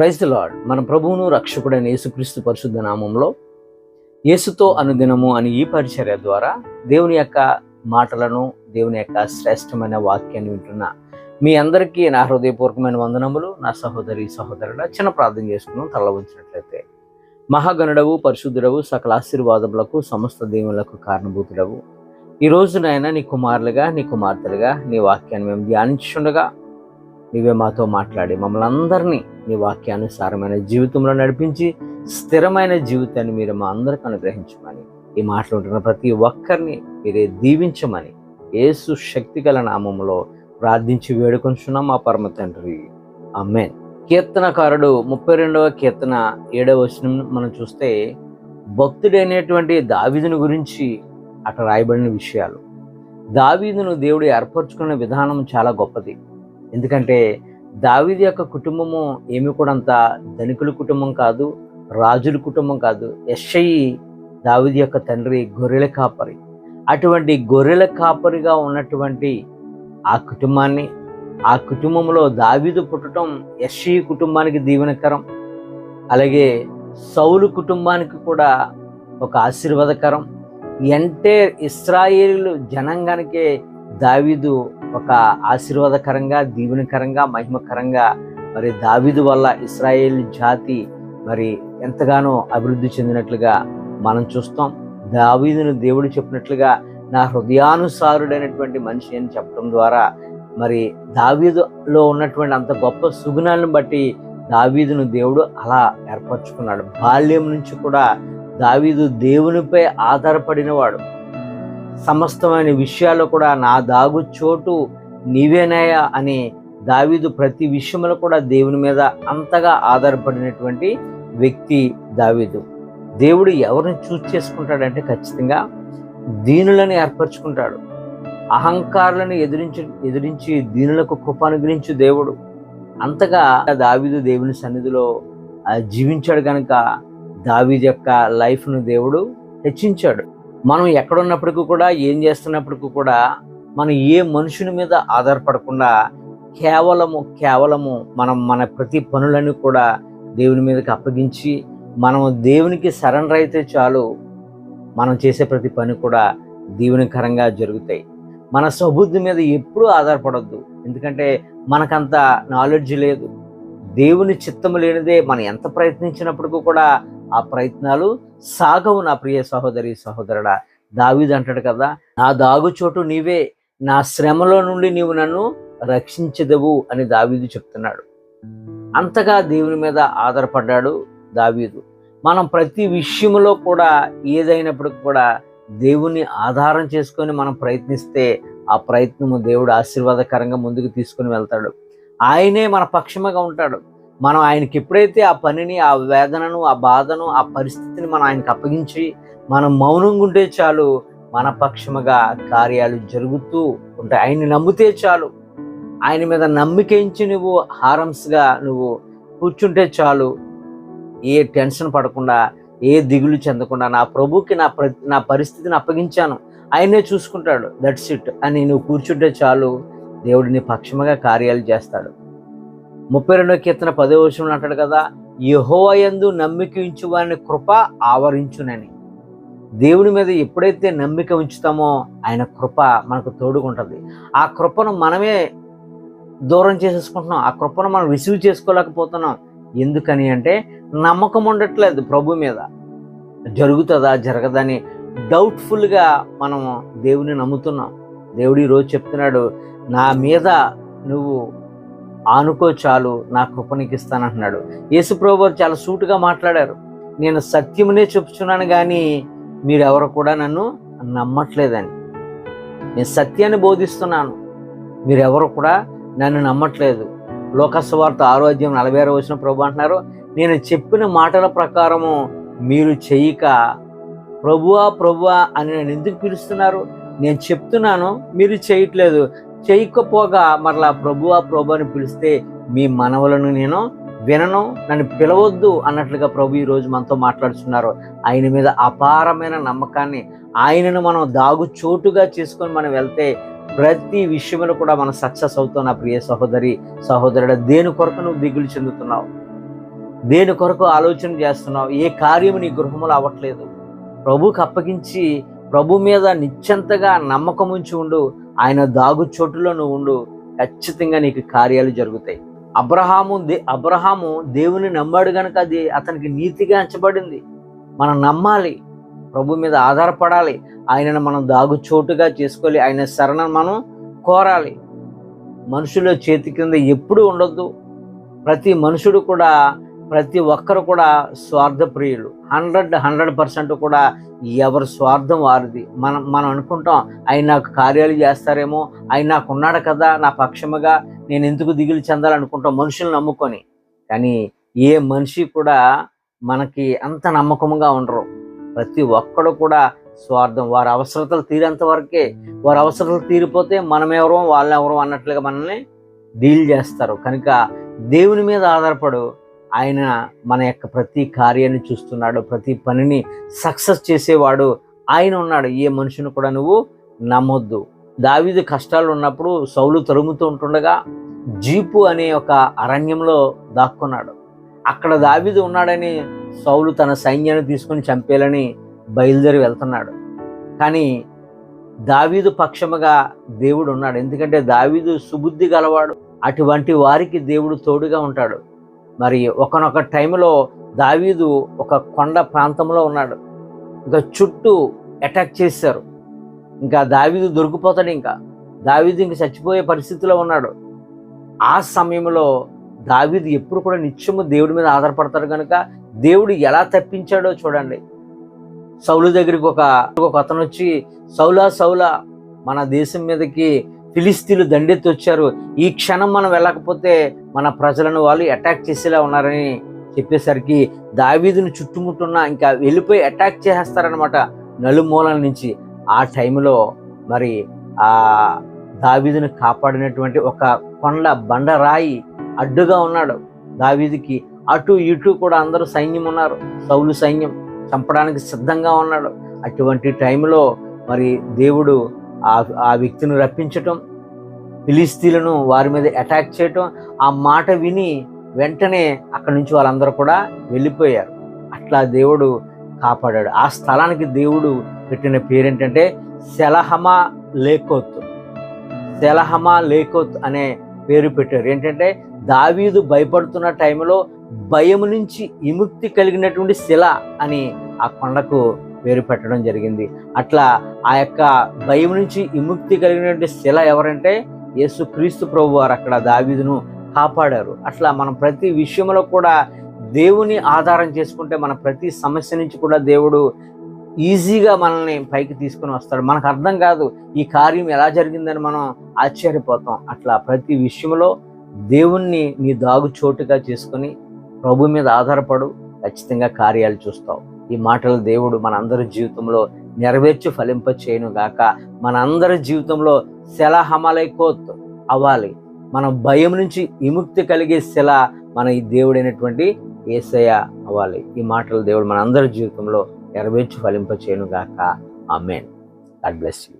Praise lord మన ప్రభువును రక్షకుడైన యేసుక్రీస్తు పరిశుద్ధ నామంలో యేసుతో అనుదినము అని ఈ పరిచర్య ద్వారా దేవుని యొక్క మాటలను దేవుని యొక్క శ్రేష్టమైన వాక్యాన్ని వింటున్న మీ అందరికీ నా హృదయపూర్వకమైన వందనములు. నా సహోదరి సహోదరుల చిన్న ప్రార్థన చేసుకున్నాం. తల ఉంచినట్లయితే మహాగణుడవు పరిశుద్ధుడవు సకల ఆశీర్వాదములకు సమస్త దేవులకు కారణభూతుడవు. ఈ రోజు నాయన నీ కుమారులుగా నీ కుమార్తెలుగా నీ వాక్యాన్ని మేము ధ్యానించుండగా నీవే మాతో మాట్లాడి మమ్మల్ని అందరినీ నీ వాక్యానుసారమైన జీవితంలో నడిపించి స్థిరమైన జీవితాన్ని మీరు మా అందరికి అనుగ్రహించమని. ఈ మాట్లాడుతున్న ప్రతి ఒక్కరిని మీరే దీవించమని ఏసు శక్తి గల నామంలో ప్రార్థించి వేడుకొంచున్నాం మా పరమ తండ్రి. అమ్మేన్ కీర్తనకారుడు ముప్పై రెండవ కీర్తన ఏడవ వచనం మనం చూస్తే భక్తుడైనటువంటి దావిదుని గురించి అక్కడ రాయబడిన విషయాలు. దావీదును దేవుడు ఏర్పరచుకున్న విధానం చాలా గొప్పది. ఎందుకంటే దావిది యొక్క కుటుంబము ఏమి కూడా అంత ధనికుల కుటుంబం కాదు రాజుల కుటుంబం కాదు. ఎస్ఐ దావిది యొక్క తండ్రి గొర్రెల కాపరి. అటువంటి గొర్రెల కాపరిగా ఉన్నటువంటి ఆ కుటుంబాన్ని ఆ కుటుంబంలో దావీదు పుట్టడం ఎస్ఐ కుటుంబానికి దీవెనకరం. అలాగే సౌలు కుటుంబానికి కూడా ఒక ఆశీర్వాదకరం. ఎంటే ఇస్రాయేలు జనాంగానికే దావీదు ఒక ఆశీర్వాదకరంగా దీవెనకరంగా మహిమకరంగా మరి దావీదు వల్ల ఇస్రాయేల్ జాతి మరి ఎంతగానో అభివృద్ధి చెందినట్లుగా మనం చూస్తాం. దావీదును దేవుడు చెప్పినట్లుగా నా హృదయానుసారుడైనటువంటి మనిషి అని చెప్పడం ద్వారా మరి దావీదులో ఉన్నటువంటి అంత గొప్ప సుగుణాలను బట్టి దావీదును దేవుడు అలా ఏర్పరచుకున్నాడు. బాల్యం నుంచి కూడా దావీదు దేవునిపై ఆధారపడినవాడు. సమస్తమైన విషయాల్లో కూడా నా దాగు చోటు నీవేనాయా అని దావీదు ప్రతి విషయంలో కూడా దేవుని మీద అంతగా ఆధారపడినటువంటి వ్యక్తి దావీదు. దేవుడు ఎవరిని చూస్ చేసుకుంటాడంటే ఖచ్చితంగా దీనులను ఏర్పరచుకుంటాడు. అహంకారులను ఎదిరించి ఎదిరించి దీనులకు కృప అనుగ్రహించు దేవుడు. అంతగా దావీదు దేవుని సన్నిధిలో జీవించాడు కనుక దావీదు యొక్క లైఫ్ను దేవుడు హెచ్చించాడు. మనం ఎక్కడున్నప్పటికీ కూడా ఏం చేస్తున్నప్పటికీ కూడా మనం ఏ మనుషుని మీద ఆధారపడకుండా కేవలము కేవలము మనం మన ప్రతి పనులను కూడా దేవుని మీదకి అప్పగించి మనం దేవునికి సరెండర్ అయితే చాలు మనం చేసే ప్రతి పని కూడా దీవెనకరంగా జరుగుతాయి. మన సబుద్ధి మీద ఎప్పుడూ ఆధారపడద్దు. ఎందుకంటే మనకంత నాలెడ్జ్ లేదు. దేవుని చిత్తము లేనిదే మనం ఎంత ప్రయత్నించినప్పటికీ కూడా ఆ ప్రయత్నాలు సాగవు నా ప్రియ సహోదరి సహోదరుడా. దావీదు అంటాడు కదా నా దాగుచోటు నీవే నా శ్రమలో నుండి నీవు నన్ను రక్షించదవు అని దావీదు చెప్తున్నాడు. అంతగా దేవుని మీద ఆధారపడ్డాడు దావీదు. మనం ప్రతి విషయంలో కూడా ఏదైనప్పటికి కూడా దేవుని ఆధారం చేసుకొని మనం ప్రయత్నిస్తే ఆ ప్రయత్నము దేవుడు ఆశీర్వాదకరంగా ముందుకు తీసుకొని వెళ్తాడు. ఆయనే మన పక్షముగా ఉంటాడు. మనం ఆయనకి ఎప్పుడైతే ఆ పనిని ఆ వేదనను ఆ బాధను ఆ పరిస్థితిని మనం ఆయనకి అప్పగించి మనం మౌనంగా ఉంటే చాలు మన పక్షముగా కార్యాలు జరుగుతూ ఉంటాయి. ఆయన్ని నమ్మితే చాలు. ఆయన మీద నమ్మికించి నువ్వు హారమ్స్గా నువ్వు కూర్చుంటే చాలు. ఏ టెన్షన్ పడకుండా ఏ దిగులు చెందకుండా నా ప్రభుకి నా ప్ర నా పరిస్థితిని అప్పగించాను. ఆయనే చూసుకుంటాడు. దట్స్ ఇట్ అని నువ్వు కూర్చుంటే చాలు దేవుడిని పక్షముగా కార్యాలు చేస్తాడు. ముప్పై రెండో కీర్తన పదో వచనంలో అంటాడు కదా యహోయందు నమ్మిక ఉంచు వారిని కృప ఆవరించునని. దేవుని మీద ఎప్పుడైతే నమ్మిక ఉంచుతామో ఆయన కృప మనకు తోడుకుంటుంది ఆ కృపను మనమే దూరం చేసేసుకుంటున్నాం. ఆ కృపను మనం రిసీవ్ చేసుకోలేకపోతున్నాం. ఎందుకని అంటే నమ్మకం ఉండట్లేదు ప్రభు మీద. జరుగుతుందా జరగదని డౌట్ఫుల్గా మనం దేవుని నమ్ముతున్నాం. దేవుడు ఈరోజు చెప్తున్నాడు నా మీద నువ్వు ఆనుకో చాలు నా కృప నీకు ఇస్తానంటున్నాడు యేసు వారు చాలా సూటుగా మాట్లాడారు. నేను సత్యమునే చెప్తున్నాను కానీ మీరెవరు కూడా నన్ను నమ్మట్లేదని నేను సత్యాన్ని బోధిస్తున్నాను. మీరెవరు కూడా నన్ను నమ్మట్లేదు. లోకస్వార్త ఆరోగ్యం నలభై ఆరు వచ్చిన ప్రభు అంటున్నారు. నేను చెప్పిన మాటల ప్రకారము మీరు చెయ్యక ప్రభువా ప్రభువా అని నన్ను ఎందుకు పిలుస్తున్నారు? నేను చెప్తున్నాను మీరు చేయట్లేదు. చేయకపోగా మరలా ప్రభువా ప్రభు అని పిలిస్తే మీ మనవలను నేను వినను నన్ను పిలవద్దు అన్నట్లుగా ప్రభు ఈరోజు మనతో మాట్లాడుతున్నారు ఆయన మీద అపారమైన నమ్మకాన్ని ఆయనను మనం దాగు చోటుగా చేసుకొని మనం వెళ్తే ప్రతి విషయంలో కూడా మనం సక్సెస్ అవుతాం నా ప్రియ సహోదరి సహోదరుడు. దేని కొరకు నువ్వు దిగులు చెందుతున్నావు? దేని కొరకు ఆలోచన చేస్తున్నావు? ఏ కార్యము నీ గృహములు అవ్వట్లేదు? ప్రభుకి అప్పగించి ప్రభు మీద నిశ్చంతగా నమ్మకం ఉంచి ఉండు. ఆయన దాగు చోటులో నువ్వు ఉండు. ఖచ్చితంగా నీకు కార్యాలు జరుగుతాయి. అబ్రహాము దే అబ్రహాము దేవుని నమ్మాడు కనుక అది అతనికి నీతిగా ఎంచబడింది మనం నమ్మాలి. ప్రభు మీద ఆధారపడాలి. ఆయనను మనం దాగు చోటుగా చేసుకోవాలి. ఆయన శరణను మనం కోరాలి. మనుషుల చేతి కింద ఎప్పుడూ ఉండొద్దు. ప్రతి మనుషుడు కూడా ప్రతి ఒక్కరు కూడా స్వార్థప్రియులు. హండ్రెడ్ హండ్రెడ్ పర్సెంట్ కూడా ఎవరి స్వార్థం వారిది. మనం మనం అనుకుంటాం ఆయన నాకు కార్యాలు చేస్తారేమో ఆయన నాకు ఉన్నాడు కదా నా పక్షముగా నేను ఎందుకు దిగులు చెందాలనుకుంటాం? మనుషులు నమ్ముకొని. కానీ ఏ మనిషి కూడా మనకి అంత నమ్మకంగా ఉండరు. ప్రతి ఒక్కడు కూడా స్వార్థం వారి అవసరతలు తీరేంత వరకే వారి అవసరతలు తీరిపోతే మనం ఎవరో వాళ్ళు అన్నట్లుగా మనల్ని డీల్ చేస్తారు. కనుక దేవుని మీద ఆధారపడు ఆయన మన యొక్క ప్రతి కార్యాన్ని చూస్తున్నాడు ప్రతి పనిని సక్సెస్ చేసేవాడు ఆయన ఉన్నాడు. ఏ మనిషిని కూడా నువ్వు నమ్మొద్దు. దావీదు కష్టాలు ఉన్నప్పుడు సౌలు తరుముతూ ఉంటుండగా జీపు అనే ఒక అరణ్యంలో దాక్కున్నాడు. అక్కడ దావీదు ఉన్నాడని సౌలు తన సైన్యాన్ని తీసుకుని చంపేయాలని బయలుదేరి వెళ్తున్నాడు. కానీ దావీదు పక్షముగా దేవుడు ఉన్నాడు. ఎందుకంటే దావీదు సుబుద్ధి గలవాడు. అటువంటి వారికి దేవుడు తోడుగా ఉంటాడు. మరి ఒకనొక టైంలో దావీదు ఒక కొండ ప్రాంతంలో ఉన్నాడు. ఇంకా చుట్టూ అటాక్ చేశారు. ఇంకా దావీదు దొరికిపోతాడు ఇంకా. దావీదు ఇంక చచ్చిపోయే పరిస్థితిలో ఉన్నాడు. ఆ సమయంలో దావీదు ఎప్పుడు కూడా నిత్యము దేవుడి మీద ఆధారపడతాడు కనుక దేవుడు ఎలా తప్పించాడో చూడండి. సౌలు దగ్గరికి ఒక ఒక అతను వచ్చి సౌలా సౌలా మన దేశం మీదకి ఫిలిస్తీన్లు దండెత్తి వచ్చారు. ఈ క్షణం మనం వెళ్ళకపోతే మన ప్రజలను వాళ్ళు అటాక్ చేసేలా ఉన్నారని చెప్పేసరికి దావీదును చుట్టుముట్టున్న ఇంకా వెళ్ళిపోయి అటాక్ చేసేస్తారనమాట నలుమూలల నుంచి. ఆ టైంలో మరి ఆ దావీదును కాపాడినటువంటి ఒక కొండ బండరాయి అడ్డుగా ఉన్నాడు దావీదికి. అటు ఇటు కూడా అందరూ సైన్యం ఉన్నారు. సౌలు సైన్యం చంపడానికి సిద్ధంగా ఉన్నాడు. అటువంటి టైంలో మరి దేవుడు ఆ వ్యక్తిని రప్పించటం ఫిలిస్తీన్లను వారి మీద అటాక్ చేయటం ఆ మాట విని వెంటనే అక్కడి నుంచి వాళ్ళందరూ కూడా వెళ్ళిపోయారు. అట్లా దేవుడు కాపాడాడు. ఆ స్థలానికి దేవుడు పెట్టిన పేరేంటంటే సెలహమా లేకోత్. సెలహమా లేకోత్ అనే పేరు పెట్టారు. ఏంటంటే దావీదు భయపడుతున్న టైంలో భయం నుంచి విముక్తి కలిగినటువంటి శిల అని ఆ కొండకు పేరు పెట్టడం జరిగింది. అట్లా ఆ యొక్క భయం నుంచి విముక్తి కలిగినటువంటి శిల ఎవరంటే యేసు క్రీస్తు ప్రభు వారు అక్కడ దావీదును కాపాడారు. అట్లా మనం ప్రతి విషయంలో కూడా దేవుని ఆధారం చేసుకుంటే మన ప్రతి సమస్య నుంచి కూడా దేవుడు ఈజీగా మనల్ని పైకి తీసుకుని వస్తాడు. మనకు అర్థం కాదు ఈ కార్యం ఎలా జరిగిందని మనం ఆశ్చర్యపోతాం. అట్లా ప్రతి విషయంలో దేవుణ్ణి నీ దాగు చోటుగా చేసుకొని ప్రభు మీద ఆధారపడు. ఖచ్చితంగా కార్యాలు చూస్తావు. ఈ మాటలు దేవుడు మనందరి జీవితంలో నెరవేర్చి ఫలింప చేయను గాక మనందరి జీవితంలో శిల హమలైకోత్ అవ్వాలి. మన భయం నుంచి విముక్తి కలిగే శిల మన ఈ దేవుడైనటువంటి ఏసయ అవ్వాలి. ఈ మాటలు దేవుడు మనందరి జీవితంలో నెరవేర్చి ఫలింప చేయను గాక ఆమెన్. God bless you.